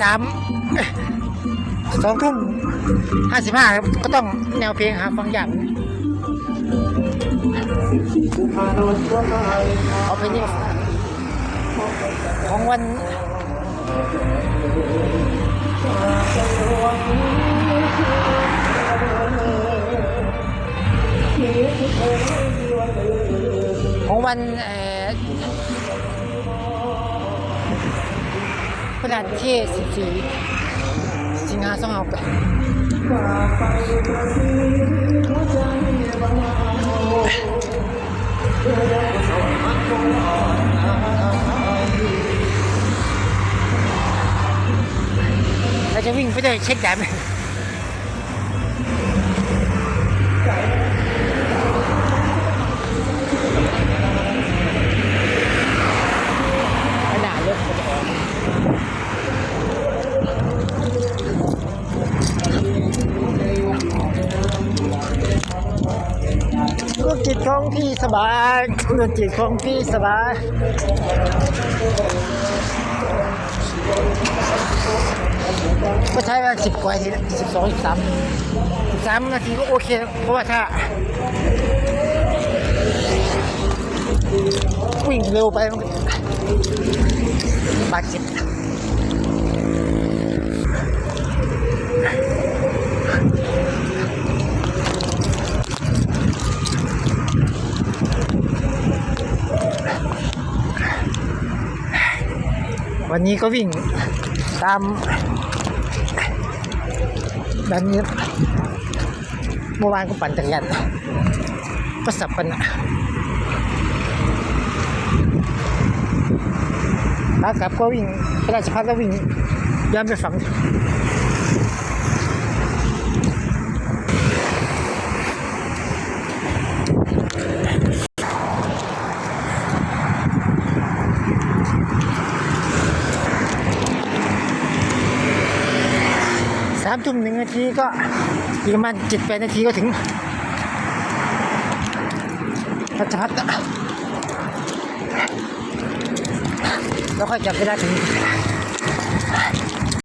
สามสองทุ่มห้าสิบห้าครับก็ต้องแนวเพลงหาฟังอย่างเอาเพลงนี้ของวันของวันเอ่อ พฤหัสที่14สิงหาสองหกเราจะวิ่งไปด้วยเช็คแดม กิจของพี่สบายธุรกิจของพี่สบายก็ใช้มาสิบกว่าทีสิบสองสิบสามสิบสามนาทีก็โอเค เพราะว่าถ้า วิ่งเร็วไปมันบาดเจ็บ วันนี้ก็วิ่งตามแบบนี้เมื่อวานก็ปั่นจักรยานก็สับกันอะขากลับก็วิ่งพระราชพัฒก็วิ่งย้อนไปฝั่งสามทุ่มหนึ่งนาทีก็อีกประมาณเจ็ดแปดนาทีก็ถึงพัชพัฒน์อะแล้วค่อยจับเวลาถึง